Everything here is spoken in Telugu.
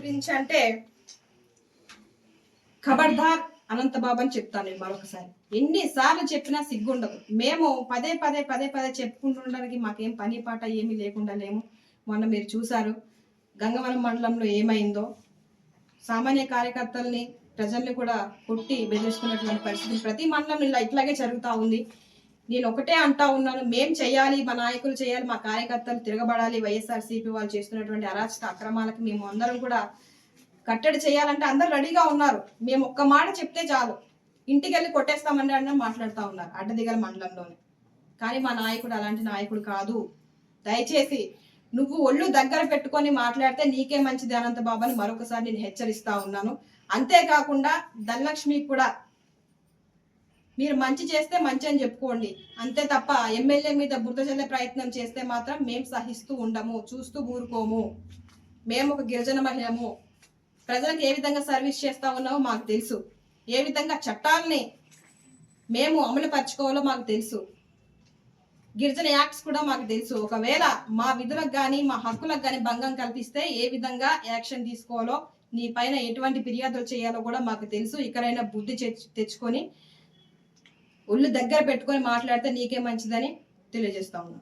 గురించి అంటే ఖబర్దార్ అనంతబాబు అని చెప్తాను నేను మరొకసారి. ఎన్నిసార్లు చెప్పినా సిగ్గుండదు. మేము పదే పదే పదే పదే చెప్పుకుంటుండడానికి మాకేం పని పాట ఏమీ లేకుండా లేము. మొన్న మీరు చూశారు. గంగవరం మండలంలో ఏమైందో. సామాన్య కార్యకర్తల్ని ప్రజల్ని కూడా కొట్టి బెదిరిస్తున్నటువంటి పరిస్థితి. ప్రతి మండలం ఇలా ఇట్లాగే జరుగుతూ ఉంది. నేను ఒకటే అంటా ఉన్నాను మేం చేయాలి మా నాయకులు చేయాలి మా కార్యకర్తలు తిరగబడాలి వైఎస్ఆర్సీపీ వాళ్ళు చేస్తున్నటువంటి అరాచక అక్రమాలకు మేము అందరం కూడా కట్టడి చేయాలంటే అందరు రెడీగా ఉన్నారు. మేము ఒక్క మాట చెప్తే చాలు. ఇంటికి వెళ్ళి కొట్టేస్తామని అన్న మాట్లాడుతూ ఉన్నారు అడ్డదిగల మండలంలోనే. కానీ మా నాయకుడు అలాంటి నాయకుడు కాదు. దయచేసి నువ్వు ఒళ్ళు దగ్గర పెట్టుకొని మాట్లాడితే నీకే మంచిది అనంత బాబు అని మరొకసారి నేను హెచ్చరిస్తా ఉన్నాను. అంతేకాకుండా ధనలక్ష్మి కూడా మీరు మంచి చేస్తే మంచి అని చెప్పుకోండి. అంతే తప్ప ఎమ్మెల్యే మీద బురద చల్లే ప్రయత్నం చేస్తే మాత్రం మేము సహిస్తూ ఉండము చూస్తూ ఊరుకోము. మేము ఒక గిరిజన మహిళము. ప్రజలకు ఏ విధంగా సర్వీస్ చేస్తా ఉన్నామో మాకు తెలుసు. ఏ విధంగా చట్టాలని మేము అమలు పరచుకోవాలో మాకు తెలుసు. గిరిజన యాక్ట్స్ కూడా మాకు తెలుసు. ఒకవేళ మా విధులకు కానీ మా హక్కులకు కానీ భంగం కల్పిస్తే ఏ విధంగా యాక్షన్ తీసుకోవాలో నీ పైన ఎటువంటి ఫిర్యాదులు చేయాలో కూడా మాకు తెలుసు. ఇక్కడైనా బుద్ధి తెచ్చుకొని ఒళ్ళు దగ్గర పెట్టుకొని మాట్లాడితే నీకే మంచిదని తెలియజేస్తా ఉన్నా.